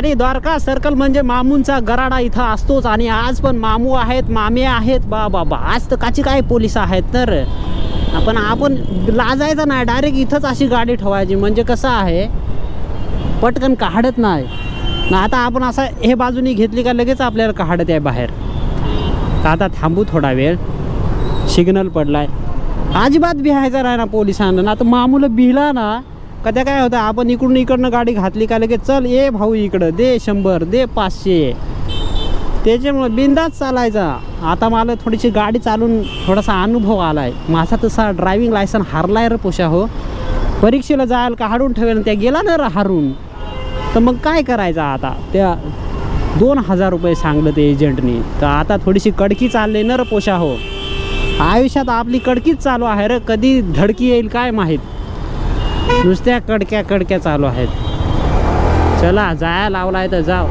आणि द्वारका सर्कल म्हणजे मामूंचा गराडा इथं असतोच आणि आज पण मामू आहेत मामे आहेत. बा बाबा आज तर काची काय पोलीस आहेत तर? आपण आपण लाजायचं नाही डायरेक्ट इथंच अशी गाडी ठेवायची. म्हणजे कसं आहे पटकन काढत नाही. ना आता आपण असं हे बाजूनी घेतली का लगेच आपल्याला काढत आहे बाहेर. तर आता थांबू थोडा वेळ. सिग्नल पडलाय. अजिबात बिहायचा नाही ना पोलिसांना. ना तर मामूला बिहला ना का काय होतं आपण इकडून इकडनं गाडी घातली का लगेच चल ये भाऊ इकडं दे शंभर दे पाचशे. त्याच्यामुळे बिंदाच चालायचा. आता मला थोडीशी गाडी चालून थोडासा अनुभव आला आहे माझा तसा ड्रायव्हिंग लायसन हारलाय रे पोशा हो. परीक्षेला जायला का हाडून ठेवेल त्या गेला ना हारून. तर मग काय करायचं आता? त्या दोन हजार रुपये सांगलं ते एजंटनी तर आता थोडीशी कडकी चालली ना रे पोशा हो. आयुष्यात आपली कडकीच चालू आहे र. कधी धडकी येईल काय माहीत? नुसत्या कडक्या कडक्या चालू आहेत. चला जाया लावलाय तर जाव.